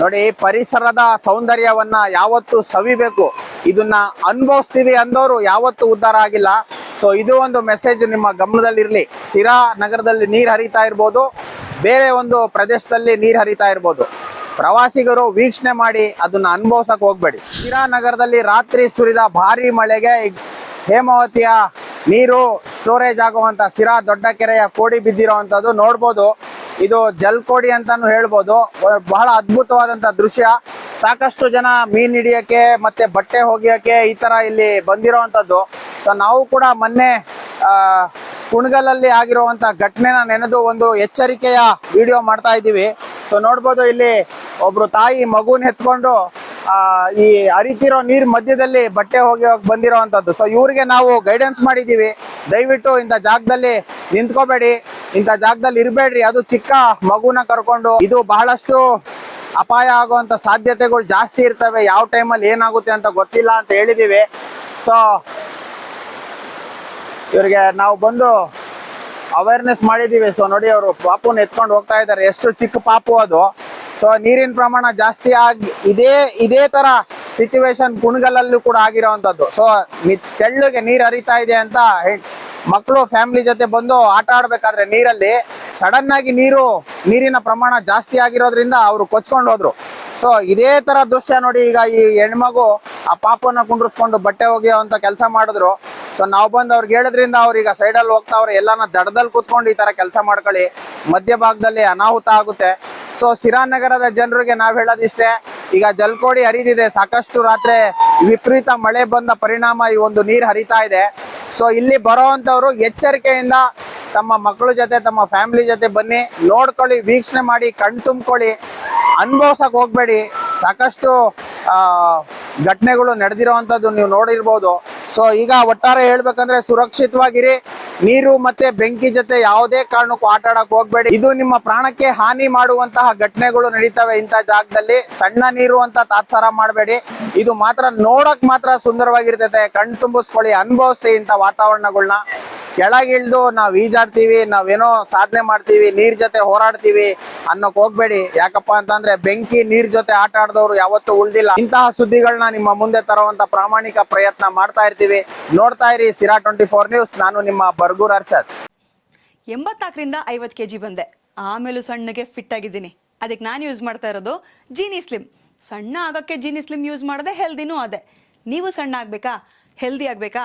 ನೋಡಿ, ಪರಿಸರದ ಸೌಂದರ್ಯವನ್ನ ಯಾವತ್ತು ಸವಿಬೇಕು. ಇದನ್ನ ಅನುಭವಿಸ್ತೀವಿ ಅಂದವರು ಯಾವತ್ತು ಉದ್ಧಾರ ಆಗಿಲ್ಲ. ಸೊ ಇದು ಒಂದು ಮೆಸೇಜ್ ನಿಮ್ಮ ಗಮನದಲ್ಲಿರಲಿ. ಶಿರಾ ನಗರದಲ್ಲಿ ನೀರು ಹರಿತಾ ಇರ್ಬೋದು. ಬೇರೆ ಒಂದು ಪ್ರದೇಶದಲ್ಲಿ ನೀರು ಹರಿತಾ ಇರ್ಬೋದು. ಪ್ರವಾಸಿಗರು ವೀಕ್ಷಣೆ ಮಾಡಿ ಅದನ್ನ ಅನುಭವಿಸಕ್ ಹೋಗ್ಬೇಡಿ. ಶಿರಾ ನಗರದಲ್ಲಿ ರಾತ್ರಿ ಸುರಿದ ಭಾರಿ ಮಳೆಗೆ ಹೇಮಾವತಿಯ ನೀರು ಸ್ಟೋರೇಜ್ ಆಗುವಂತ ಶಿರಾ ದೊಡ್ಡ ಕೆರೆಯ ಕೋಡಿ ಬಿದ್ದಿರುವಂತದ್ದು ನೋಡ್ಬೋದು. ಇದು ಜಲ್ಕೋಡಿ ಅಂತಾನು ಹೇಳ್ಬೋದು. ಬಹಳ ಅದ್ಭುತವಾದಂತ ದೃಶ್ಯ. ಸಾಕಷ್ಟು ಜನ ಮೀನ್ ಹಿಡಿಯಕ್ಕೆ ಮತ್ತೆ ಬಟ್ಟೆ ಹೋಗಿಯಕ್ಕೆ ಈ ತರ ಇಲ್ಲಿ ಬಂದಿರೋವಂಥದ್ದು. ಸೊ ನಾವು ಕೂಡ ಮೊನ್ನೆ, ಆ, ಕುಣಗಲಲ್ಲಿ ಆಗಿರುವಂತ ಘಟನೆನ ನೆನೆದು ಒಂದು ಎಚ್ಚರಿಕೆಯ ವಿಡಿಯೋ ಮಾಡ್ತಾ ಇದ್ದೀವಿ. ಸೊ ನೋಡ್ಬೋದು ಇಲ್ಲಿ ಒಬ್ರು ತಾಯಿ ಮಗುನ ಎತ್ಕೊಂಡು ಆ, ಈ ಅರಿತಿರೋ ನೀರ್ ಮಧ್ಯದಲ್ಲಿ ಬಟ್ಟೆ ಹೋಗಿ ಹೋಗಿ ಬಂದಿರೋವಂಥದ್ದು. ಸೊ ಇವ್ರಿಗೆ ನಾವು ಗೈಡೆನ್ಸ್ ಮಾಡಿದೀವಿ ದಯವಿಟ್ಟು ಇಂಥ ಜಾಗದಲ್ಲಿ ನಿಂತ್ಕೋಬೇಡಿ. ಇಂಥ ಜಾಗದಲ್ಲಿ ಇರ್ಬೇಡ್ರಿ. ಅದು ಚಿಕ್ಕ ಮಗುನ ಕರ್ಕೊಂಡು ಇದು ಬಹಳಷ್ಟು ಅಪಾಯ ಆಗುವಂತ ಸಾಧ್ಯತೆಗಳು ಜಾಸ್ತಿ ಇರ್ತವೆ. ಯಾವ ಟೈಮಲ್ಲಿ ಏನಾಗುತ್ತೆ ಅಂತ ಗೊತ್ತಿಲ್ಲ ಅಂತ ಹೇಳಿದೀವಿ. ಸೊ ಇವರಿಗೆ ನಾವು ಬಂದು ಅವೇರ್ನೆಸ್ ಮಾಡಿದೀವಿ. ಸೊ ನೋಡಿ ಅವರು ಪಾಪುನ ಎತ್ಕೊಂಡು ಹೋಗ್ತಾ ಇದ್ದಾರೆ. ಎಷ್ಟು ಚಿಕ್ಕ ಪಾಪು ಅದು. ಸೊ ನೀರಿನ ಪ್ರಮಾಣ ಜಾಸ್ತಿ ಆಗಿ ಇದೇ ಇದೇ ತರ ಸಿಚುವೇಶನ್ ಕುಣಗಲಲ್ಲೂ ಕೂಡ ಆಗಿರೋವಂಥದ್ದು ಸೊ ತೆಳ್ಳಗೆ ನೀರ್ ಹರಿತಾ ಇದೆ ಅಂತ ಮಕ್ಕಳು ಫ್ಯಾಮಿಲಿ ಜೊತೆ ಬಂದು ಆಟ ಆಡ್ಬೇಕಾದ್ರೆ ನೀರಲ್ಲಿ ಸಡನ್ ಆಗಿ ನೀರು, ನೀರಿನ ಪ್ರಮಾಣ ಜಾಸ್ತಿ ಆಗಿರೋದ್ರಿಂದ ಅವರು ಕೊಚ್ಕೊಂಡು ಹೋದ್ರು. ಸೊ ಇದೇ ತರ ದೃಶ್ಯ ನೋಡಿ ಈಗ ಈ ಹೆಣ್ಮಗು ಆ ಪಾಪನ ಕುಂಡ್ರಿಸ್ಕೊಂಡು ಬಟ್ಟೆ ಅಂತ ಕೆಲಸ ಮಾಡಿದ್ರು. ಸೊ ನಾವು ಬಂದು ಅವ್ರಿಗೆ ಹೇಳೋದ್ರಿಂದ ಅವ್ರೀಗ ಸೈಡಲ್ಲಿ ಹೋಗ್ತಾವ್ರೆ, ಎಲ್ಲಾನ ದಡದಲ್ಲಿ ಕೂತ್ಕೊಂಡು ಈ ತರ ಕೆಲಸ ಮಾಡ್ಕೊಳ್ಳಿ. ಮಧ್ಯಭಾಗದಲ್ಲಿ ಅನಾಹುತ ಆಗುತ್ತೆ. ಸೊ ಸಿರಾನಗರದ ಜನರಿಗೆ ನಾವ್ ಹೇಳೋದಿಷ್ಟೇ, ಈಗ ಜಲ್ಕೋಡಿ ಹರಿದಿದೆ. ಸಾಕಷ್ಟು ರಾತ್ರಿ ವಿಪರೀತ ಮಳೆ ಬಂದ ಪರಿಣಾಮ ಈ ಒಂದು ನೀರ್ ಹರಿತಾ ಇದೆ. ಸೊ ಇಲ್ಲಿ ಬರೋವಂಥವ್ರು ಎಚ್ಚರಿಕೆಯಿಂದ ತಮ್ಮ ಮಕ್ಕಳ ಜೊತೆ, ತಮ್ಮ ಫ್ಯಾಮಿಲಿ ಜೊತೆ ಬನ್ನಿ, ನೋಡ್ಕೊಳ್ಳಿ, ವೀಕ್ಷಣೆ ಮಾಡಿ, ಕಣ್ ತುಂಬ್ಕೊಳ್ಳಿ, ಅನುಭವ್ಸಕ್ ಹೋಗ್ಬೇಡಿ. ಸಾಕಷ್ಟು ಘಟನೆಗಳು ನಡೆದಿರುವಂತದ್ದು ನೀವು ನೋಡಿರ್ಬೋದು. ಸೊ ಈಗ ಒಟ್ಟಾರೆ ಹೇಳ್ಬೇಕಂದ್ರೆ ಸುರಕ್ಷಿತವಾಗಿರಿ. ನೀರು ಮತ್ತೆ ಬೆಂಕಿ ಜೊತೆ ಯಾವುದೇ ಕಾರಣಕ್ಕೂ ಆಟ ಆಡಕ್ ಹೋಗ್ಬೇಡಿ. ಇದು ನಿಮ್ಮ ಪ್ರಾಣಕ್ಕೆ ಹಾನಿ ಮಾಡುವಂತಹ ಘಟನೆಗಳು ನಡೀತವೆ ಇಂಥ ಜಾಗದಲ್ಲಿ. ಸಣ್ಣ ನೀರು ಅಂತ ತಾತ್ಸಾರ ಮಾಡಬೇಡಿ. ಇದು ಮಾತ್ರ ನೋಡಕ್ ಮಾತ್ರ ಸುಂದರವಾಗಿರ್ತೈತೆ. ಕಣ್ ತುಂಬಿಸ್ಕೊಳ್ಳಿ, ಅನುಭವಿಸಿ ಇಂಥ ವಾತಾವರಣಗಳನ್ನ ಕೆಳಗಿಳ್ದು ನಾವು ಈಜಾಡ್ತೀವಿ, ನಾವೇನೋ ಸಾಧನೆ ಮಾಡ್ತೀವಿ, ನೀರ್ ಜೊತೆ ಹೋರಾಡ್ತೀವಿ ಅನ್ನೋಕ್ ಹೋಗ್ಬೇಡಿ. ಯಾಕಪ್ಪ ಅಂತಂದ್ರೆ ಬೆಂಕಿ, ನೀರ್ ಜೊತೆ ಆಟ ಆಡದವ್ರು ಯಾವತ್ತೂ ಉಳ್ದಿಲ್ಲ. ಇಂತಹ ಸುದ್ದಿಗಳನ್ನ ನಿಮ್ಮ ಮುಂದೆ ತರುವಂತ ಪ್ರಾಮಾಣಿಕ ಪ್ರಯತ್ನ ಮಾಡ್ತಾ ಇರ್ತೀವಿ. ನೋಡ್ತಾ ಇರಿ ಸಿರಾ ಟ್ವೆಂಟಿ ಫೋರ್ ನ್ಯೂಸ್. ನಾನು ನಿಮ್ಮ ಬರ್ಗೂರ್ ಅರ್ಷದ್ ಎಂಬತ್ನಾಲ್ಕರಿಂದ ಐವತ್ತು ಕೆ ಜಿ ಬಂದೆ. ಆಮೇಲೂ ಸಣ್ಣಗೆ ಫಿಟ್ ಆಗಿದ್ದೀನಿ. ಅದಕ್ಕೆ ನಾನು ಯೂಸ್ ಮಾಡ್ತಾ ಇರೋದು ಜೀನಿ ಸ್ಲಿಮ್ ಸಣ್ಣ ಆಗೋಕ್ಕೆ ಜೀನಿ ಸ್ಲಿಮ್ ಯೂಸ್ ಮಾಡಿದೆ ಹೆಲ್ದಿನೂ ಅದೇ. ನೀವು ಸಣ್ಣ ಆಗಬೇಕಾ? ಹೆಲ್ದಿ ಆಗಬೇಕಾ?